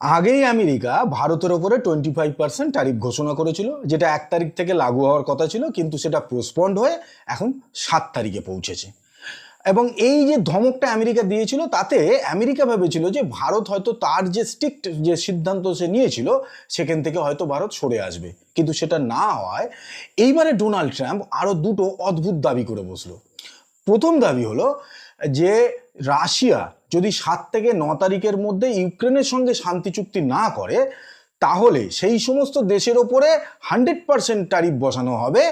আগেই আমেরিকা ভারতের ওপরে টোয়েন্টি ফাইভ পার্সেন্ট ট্যারিফ ঘোষণা করেছিল, যেটা এক তারিখ থেকে লাগু হওয়ার কথা ছিল, কিন্তু সেটা পোস্টপন্ড হয়ে এখন সাত তারিখে পৌঁছেছে। এবং এই যে ধমকটা আমেরিকা দিয়েছিল, তাতে আমেরিকা ভেবেছিল যে ভারত হয়তো তার যে স্ট্রিক্ট যে সিদ্ধান্ত সে নিয়েছিল, সেখান থেকে হয়তো ভারত সরে আসবে। কিন্তু সেটা না হওয়ায় এইবারে ডোনাল্ড ট্রাম্প আরও দুটো অদ্ভুত দাবি করে বসল। প্রথম দাবি হলো যে রাশিয়া যদি সাত থেকে ন তারিখের মধ্যে ইউক্রেনের সঙ্গে শান্তি চুক্তি না করে, তাহলে সেই সমস্ত দেশের ওপরে হান্ড্রেড পার্সেন্ট ট্যারিফ বসানো হবে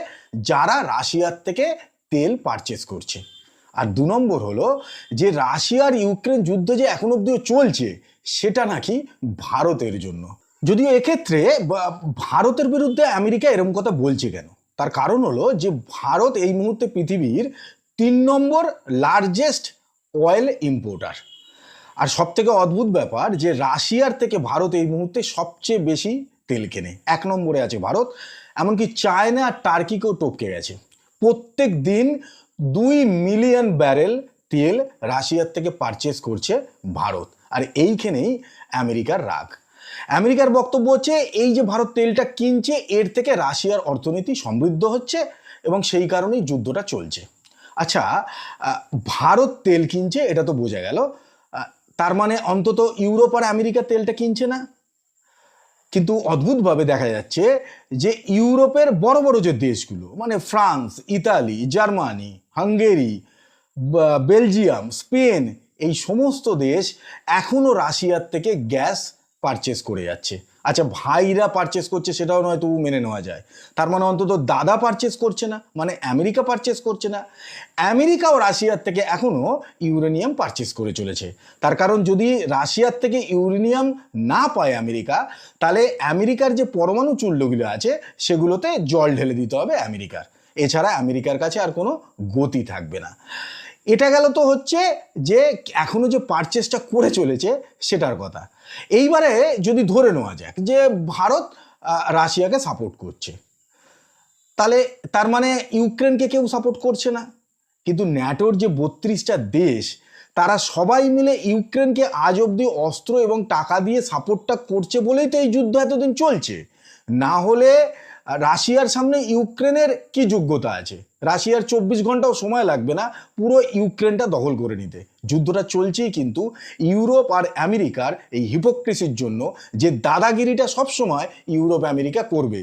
যারা রাশিয়ার থেকে তেল পারচেস করছে। আর দু নম্বর হলো যে রাশিয়ার ইউক্রেন যুদ্ধ যে এখন অব্দিও চলছে, সেটা নাকি ভারতের জন্য। যদিও এক্ষেত্রে ভারতের বিরুদ্ধে আমেরিকা এরকম কথা বলছে কেন? তার কারণ হলো যে ভারত এই মুহূর্তে পৃথিবীর তিন নম্বর লার্জেস্ট অয়েল ইম্পোর্টার আর সব থেকে অদ্ভুত ব্যাপার যে রাশিয়ার থেকে ভারত এই মুহূর্তে সবচেয়ে বেশি তেল কেনে। এক নম্বরে আছে ভারত, এমনকি চায়না আর টার্কিকেও টপকে গেছে। প্রত্যেক দিন দুই মিলিয়ন ব্যারেল তেল রাশিয়ার থেকে পারচেস করছে ভারত। আর এইখানেই আমেরিকার রাগ। আমেরিকার বক্তব্য হচ্ছে, এই যে ভারত তেলটা কিনছে, এর থেকে রাশিয়ার অর্থনীতি সমৃদ্ধ হচ্ছে এবং সেই কারণেই যুদ্ধটা চলছে। আচ্ছা ভারত তেল কিনছে, এটা তো বোঝা গেল। তার মানে অন্তত ইউরোপ আর আমেরিকা তেলটা কিনছে না? কিন্তু অদ্ভুতভাবে দেখা যাচ্ছে যে ইউরোপের বড় বড় যে দেশগুলো মানে France, Italy, Germany, Hungary Belgium, Spain, এই সমস্ত দেশ এখনও রাশিয়ার থেকে গ্যাস পারচেস করে যাচ্ছে। আচ্ছা ভাইরা পারচেস করছে সেটাও নয় নয়তো মেনে নেওয়া যায়। তার মানে অন্তত দাদা পারচেস করছে না মানে আমেরিকা পারচেস করছে না। আমেরিকা ও রাশিয়ার থেকে এখনও ইউরেনিয়াম পারচেস করে চলেছে। তার কারণ যদি রাশিয়ার থেকে ইউরেনিয়াম না পায় আমেরিকা, তাহলে আমেরিকার যে পরমাণু চুল্লগুলো আছে, সেগুলোতে জল ঢেলে দিতে হবে আমেরিকার। এছাড়া আমেরিকার কাছে আর কোনো গতি থাকবে না। এটা গেল তো হচ্ছে যে এখনও যে পারচেসটা করে চলেছে সেটার কথা। এইবারে যদি ধরে নেওয়া যাক যে ভারত রাশিয়াকে সাপোর্ট করছে। তাহলে তার মানে ইউক্রেনকে কেউ সাপোর্ট করছে না। কিন্তু ন্যাটোর যে বত্রিশটা দেশ, তারা সবাই মিলে ইউক্রেনকে আজ অবধি অস্ত্র এবং টাকা দিয়ে সাপোর্টটা করছে বলেই তো এই যুদ্ধ এতদিন চলছে। না হলে রাশিয়ার সামনে ইউক্রেনের কি যোগ্যতা আছে? রাশিয়ার চব্বিশ ঘন্টাও সময় লাগবে না পুরো ইউক্রেনটা দখল করে নিতে। যুদ্ধটা চলছেই কিন্তু ইউরোপ আর আমেরিকার এই হিপোক্রেসির জন্য যে দাদাগিরিটা সবসময় ইউরোপ, আমেরিকা করবে।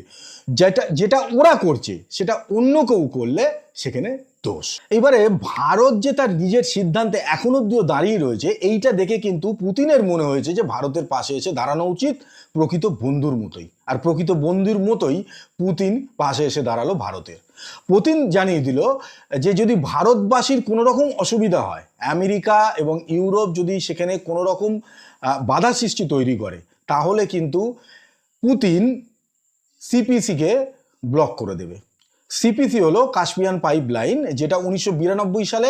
যেটা যেটা ওরা করছে, সেটা অন্য কেউ করলে সেখানে দোষ। এবারে ভারত যে তার নিজের সিদ্ধান্তে এখন অব্দিও দাঁড়িয়ে রয়েছে, এইটা দেখে কিন্তু পুতিনের মনে হয়েছে যে ভারতের পাশে এসে দাঁড়ানো উচিত প্রকৃত বন্ধুর মতোই। আর প্রকৃত বন্ধুর মতোই পুতিন পাশে এসে দাঁড়াল ভারতের। পুতিন জানিয়ে দিল যে যদি ভারতবাসীর কোনো রকম অসুবিধা হয়, আমেরিকা এবং ইউরোপ যদি সেখানে কোনো রকম বাধা সৃষ্টি তৈরি করে, তাহলে কিন্তু পুতিন সিপিসিকে ব্লক করে দেবে। সিপিসি হলো কাশ্মীয়ান পাইপ লাইন যেটা উনিশশো বিরানব্বই সালে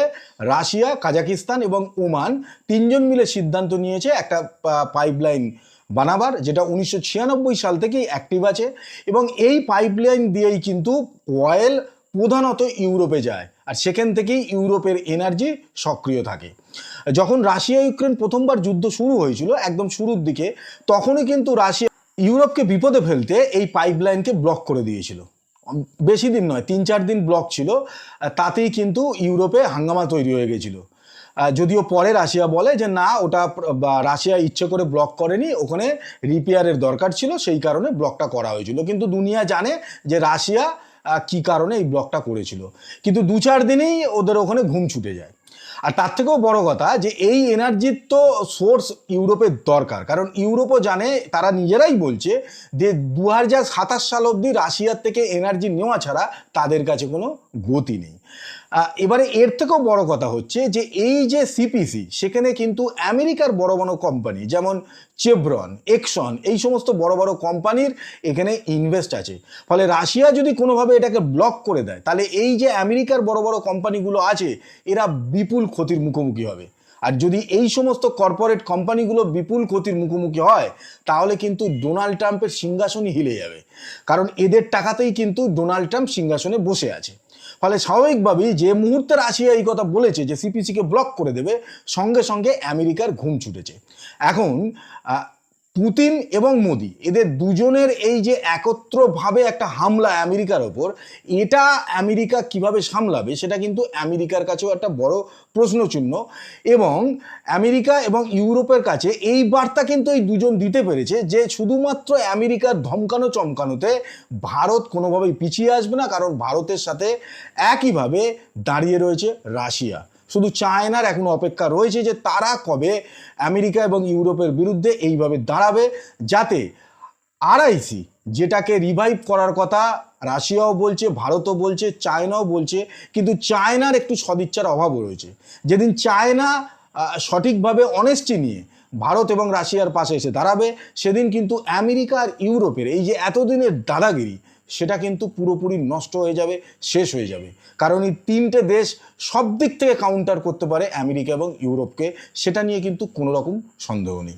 রাশিয়া, কাজাকিস্তান এবং ওমান তিনজন মিলে সিদ্ধান্ত নিয়েছে একটা পাইপ লাইন বানাবার, যেটা উনিশশো ছিয়ানব্বই সাল থেকেই অ্যাক্টিভ আছে এবং এই পাইপলাইন দিয়েই কিন্তু অয়েল প্রধানত ইউরোপে যায় আর সেখান থেকেই ইউরোপের এনার্জি সক্রিয় থাকে। যখন রাশিয়া ইউক্রেন প্রথমবার যুদ্ধ শুরু হয়েছিল একদম শুরুর দিকে, তখনই কিন্তু রাশিয়া ইউরোপকে বিপদে ফেলতে এই পাইপলাইনকে ব্লক করে দিয়েছিল। বেশি দিন নয়, তিন চার দিন ব্লক ছিল, তাতেই কিন্তু ইউরোপে হাঙ্গামা তৈরি হয়ে গেছিল। যদিও পরে রাশিয়া বলে যে না, ওটা রাশিয়া ইচ্ছে করে ব্লক করেনি, ওখানে রিপেয়ারের দরকার ছিল, সেই কারণে ব্লকটা করা হয়েছিল। কিন্তু দুনিয়া জানে যে রাশিয়া কি কারণে এই ব্লকটা করেছিল। কিন্তু দু চার দিনেই ওদের ওখানে ঘুম ছুটে যায়। আর তার থেকেও বড় কথা যে এই এনার্জির তো সোর্স ইউরোপের দরকার। কারণ ইউরোপও জানে, তারা নিজেরাই বলছে যে দু হাজার সাতাশ সাল অবধি রাশিয়ার থেকে এনার্জি নেওয়া ছাড়া তাদের কাছে কোনো গতি নেই। এবারে এর থেকেও বড় কথা হচ্ছে যে এই যে সিপিসি সেখানে কিন্তু আমেরিকার বড় বড় কোম্পানি যেমন চেব্রন এক্সন এই সমস্ত বড় বড় কোম্পানির এখানে ইনভেস্ট আছে। ফলে রাশিয়া যদি কোনোভাবে এটাকে ব্লক করে দেয়, তাহলে এই যে আমেরিকার বড় বড় কোম্পানিগুলো আছে, এরা বিপুল ক্ষতির মুখোমুখি হবে। আর যদি এই সমস্ত কর্পোরেট কোম্পানিগুলো বিপুল ক্ষতির মুখোমুখি হয়, তাহলে কিন্তু ডোনাল্ড ট্রাম্পের সিংহাসনই হিলে যাবে। কারণ এদের টাকাতেই কিন্তু ডোনাল্ড ট্রাম্প সিংহাসনে বসে আছে। ফলে স্বাভাবিকভাবেই যে মুহূর্তে রাশিয়া এই কথা বলেছে যে সিপিসিকে ব্লক করে দেবে, সঙ্গে সঙ্গে আমেরিকার ঘুম ছুটেছে। এখন পুতিন এবং মোদি, এদের দুজনের এই যে একত্রভাবে একটা হামলা আমেরিকার ওপর, এটা আমেরিকা কীভাবে সামলাবে সেটা কিন্তু আমেরিকার কাছেও একটা বড় প্রশ্নচিহ্ন। এবং আমেরিকা এবং ইউরোপের কাছে এই বার্তা কিন্তু এই দুজন দিতে পেরেছে যে শুধুমাত্র আমেরিকার ধমকানো চমকানোতে ভারত কোনোভাবেই পিছিয়ে আসবে না, কারণ ভারতের সাথে একইভাবে দাঁড়িয়ে রয়েছে রাশিয়া। শুধু চায়নার এখনও অপেক্ষা রয়েছে যে তারা কবে আমেরিকা এবং ইউরোপের বিরুদ্ধে এইভাবে দাঁড়াবে যাতে আরআইসি যেটাকে রিভাইভ করার কথা রাশিয়াও বলছে, ভারতও বলছে, চায়নাও বলছে, কিন্তু চায়নার একটু সদিচ্ছার অভাবও রয়েছে। যেদিন চায়না সঠিকভাবে অনেস্টি নিয়ে ভারত এবং রাশিয়ার পাশে এসে দাঁড়াবে, সেদিন কিন্তু আমেরিকা আর ইউরোপের এই যে এতদিনের দাদাগিরি সেটা কিন্তু পুরোপুরি নষ্ট হয়ে যাবে, শেষ হয়ে যাবে। কারণ এই তিনটে দেশ সব দিক থেকে কাউন্টার করতে পারে আমেরিকা এবং ইউরোপকে, সেটা নিয়ে কিন্তু কোনো রকম সন্দেহ নেই।